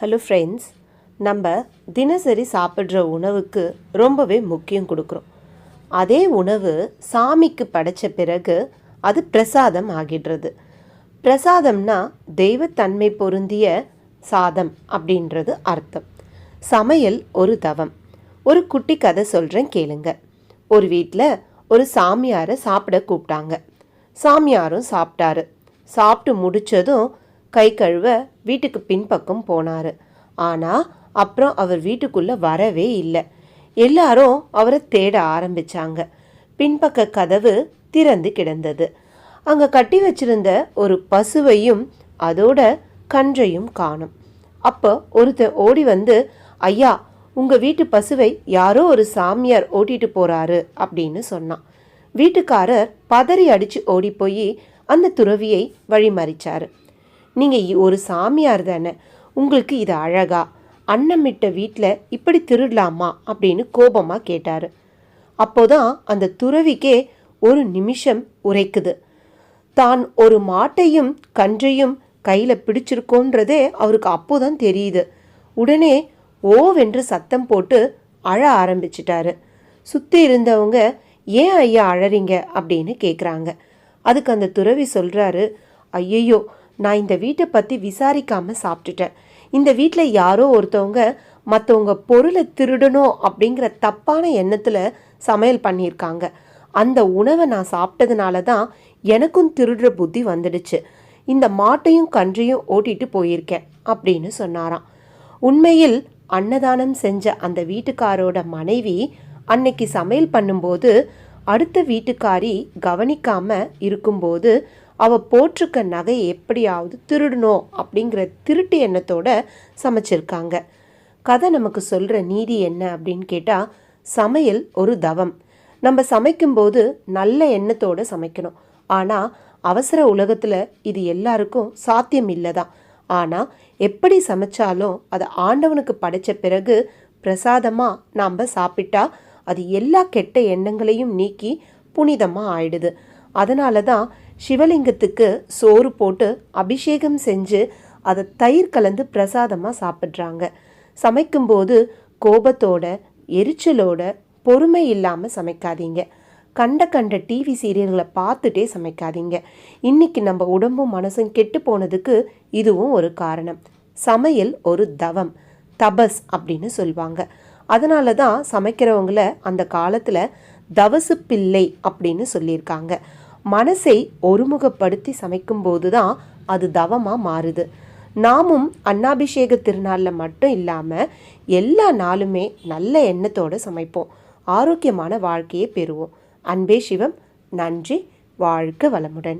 Hello friends நம்ம தினசரி சாப்பிட்ற உணவுக்கு ரொம்பவே முக்கியம் கொடுக்குறோம். அதே உணவு சாமிக்கு படைச்ச பிறகு அது பிரசாதம் ஆகிடுறது. பிரசாதம்னா தெய்வத்தன்மை பொருந்திய சாதம் அப்படின்றது அர்த்தம். சமையல் ஒரு தவம். ஒரு குட்டி கதை சொல்கிறேன் கேளுங்க. ஒரு வீட்டில் ஒரு சாமியாரை சாப்பிட கூப்பிட்டாங்க. சாமியாரும் சாப்பிட்டாரு. சாப்பிட்டு முடிச்சதும் கை கழுவ வீட்டுக்கு பின்பக்கம் போனார். ஆனால் அப்புறம் அவர் வீட்டுக்குள்ளே வரவே இல்லை. எல்லாரும் அவரை தேட ஆரம்பித்தாங்க பின்பக்க கதவு திறந்து கிடந்தது. அங்கே கட்டி வச்சிருந்த ஒரு பசுவையும் அதோட கன்றையும் காணும். அப்போ ஒருத்தர் ஓடி வந்து ஐயா உங்கள் வீட்டு பசுவை யாரோ ஒரு சாமியார் ஓட்டிட்டு போகிறாரு அப்படின்னு சொன்னான். வீட்டுக்காரர் பதறி அடித்து ஓடி போய் அந்த துறவியை வழிமறிச்சாரு. நீங்கள் ஒரு சாமியார் தானே உங்களுக்கு இது அழகா? அன்னமிட்ட வீட்டில் இப்படி திருடலாமா? அப்படின்னு கோபமாக கேட்டார். அப்போதான் அந்த துறவிக்கே ஒரு நிமிஷம் உரைக்குது. தான் ஒரு மாட்டையும் கன்றையும் கையில் பிடிச்சிருக்கோன்றதே அவருக்கு அப்போதான் தெரியுது. உடனே ஓவென்று சத்தம் போட்டு அழ ஆரம்பிச்சிட்டாரு. சுற்றி இருந்தவங்க ஏன் ஐயா அழறீங்க? அப்படின்னு கேட்குறாங்க அதுக்கு அந்த துறவி சொல்கிறாரு ஐயையோ நான் இந்த வீட்டை பற்றி விசாரிக்காமல் சாப்பிட்டுட்டேன். இந்த வீட்டில் யாரோ ஒருத்தவங்க மற்றவங்க பொருளை திருடணும் அப்படிங்கிற தப்பான எண்ணத்தில் சமையல் பண்ணியிருக்காங்க. அந்த உணவை நான் சாப்பிட்டதுனால தான் எனக்கும் திருடுற புத்தி வந்துடுச்சு. இந்த மாட்டையும் கன்றையும் ஓட்டிட்டு போயிருக்கேன் அப்படின்னு சொன்னாராம். உண்மையில் அன்னதானம் செஞ்ச அந்த வீட்டுக்காரோட மனைவி அன்னைக்கு சமையல் பண்ணும்போது அடுத்த வீட்டுக்காரி கவனிக்காம இருக்கும்போது அவள் போட்டிருக்க நகை எப்படியாவது திருடணும் அப்படிங்கிற திருட்டு எண்ணத்தோட சமைச்சிருக்காங்க. கதை நமக்கு சொல்கிற நீதி என்ன அப்படின்னு கேட்டால் சமையல் ஒரு தவம். நம்ம சமைக்கும்போது நல்ல எண்ணத்தோடு சமைக்கணும். ஆனால் அவசர உலகத்தில் இது எல்லாருக்கும் சாத்தியம் இல்லை தான் ஆனால் எப்படி சமைச்சாலும் அதை ஆண்டவனுக்கு படைச்ச பிறகு பிரசாதமாக நாம் சாப்பிட்டா அது எல்லா கெட்ட எண்ணங்களையும் நீக்கி புனிதமாக ஆயிடுது. அதனால தான் சிவலிங்கத்துக்கு சோறு போட்டு அபிஷேகம் செஞ்சு அதை தயிர் கலந்து பிரசாதமாக சாப்பிட்றாங்க. சமைக்கும்போது கோபத்தோட எரிச்சலோட பொறுமை இல்லாமல் சமைக்காதீங்க. கண்ட கண்ட டிவி சீரியல்களை பார்த்துட்டே சமைக்காதீங்க. இன்னைக்கு நம்ம உடம்பும் மனசும் கெட்டு போனதுக்கு இதுவும் ஒரு காரணம். சமையல் ஒரு தவம் தபஸ் அப்படின்னு சொல்லுவாங்க அதனால தான் சமைக்கிறவங்கள அந்த காலத்தில் தவசு பிள்ளை அப்படின்னு சொல்லியிருக்காங்க. மனசை ஒருமுகப்படுத்தி சமைக்கும்போது தான் அது தவமாக மாறுது. நாமும் அன்னாபிஷேக திருநாளில் மட்டும் இல்லாமல் எல்லா நாளுமே நல்ல எண்ணத்தோடு சமைப்போம். ஆரோக்கியமான வாழ்க்கையை பெறுவோம். அன்பே சிவம். நன்றி. வாழ்க வளமுடன்.